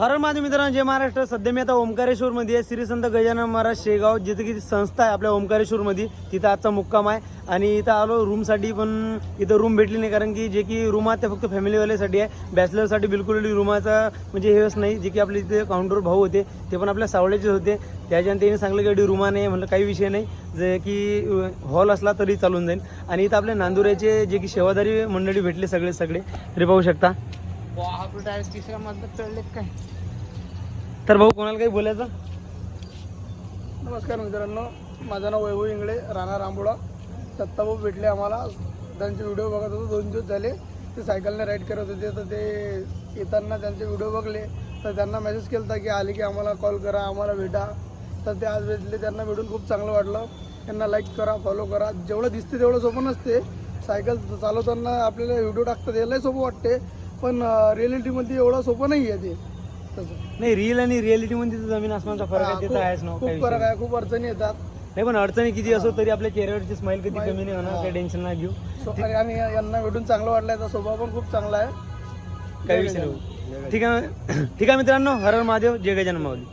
हर माझे म्हणजे मित्रांनो जे महाराष्ट्र. सध्या मी आता ओंकारेश्वरमध्ये आहे. श्री संत गजानन महाराज शेगाव जिथे की संस्था आहे आपल्या ओंकारेश्वरमध्ये तिथं आजचा मुक्काम आहे. आणि इथं आलो रूमसाठी पण इथं रूम भेटली नाही कारण की जे की रूम आहे ते फक्त फॅमिलीवाल्यासाठी आहे. बॅचलरसाठी बिलकुल रूमाचा म्हणजे हेच नाही. जे की आपले इथे काउंटर भाऊ होते ते पण आपल्या सावळ्याचेच होते. त्याच्यानंतर त्यांनी सांगलं की रूमा नाही म्हणलं काही विषय नाही. जे की हॉल असला तरी चालून जाईल. आणि इथं आपल्या नांदुऱ्याचे जे की सेवादारी मंडळी भेटले सगळे सगळे. तरी पाहू शकता. आपलं डायरेक्ट तिसऱ्या मधलं चढले काय? तर भाऊ कोणाला काही बोलायचं? नमस्कार मित्रांनो माझं नाव वैभव इंगळे राणा रांबोळा दत्ताभाऊ भेटले आम्हाला. त्यांचे व्हिडिओ बघत होतो दोन दिवस झाले. ते सायकलने राईड करत होते तर ते येताना त्यांचे व्हिडिओ बघले. तर त्यांना मेसेज केला होता की आले की आम्हाला कॉल करा आम्हाला भेटा. तर ते आज भेटले त्यांना भेटून खूप चांगलं वाटलं. त्यांना लाईक करा फॉलो करा. जेवढं दिसते तेवढं सोपं नसते. सायकल चालवताना आपल्याला व्हिडिओ टाकतात यालाही सोपं वाटते. पण रिॲलिटीमध्ये एवढं सोपं नाही आहे ते. तसं नाही रिअल आणि रिअलिटी मध्ये तर जमीन आसमानचा फरक आहे ते तर आहेच ना खूप काही खूप विषय फरक आहे खूप अडचणी येतात. नाही पण अडचणी किती असो तरी आपल्या चेहऱ्यावरची स्माईल कधी कमी नाही होणार काही टेन्शन नाही घेऊ. सो- आणि आणि यांना भेटून चांगलं वाटलं याचा स्वभाव पण खूप चांगला आहे. काही विषय नाही. ठीक आहे ठीक आहे मित्रांनो हर हर महादेव जय गजानन माऊली.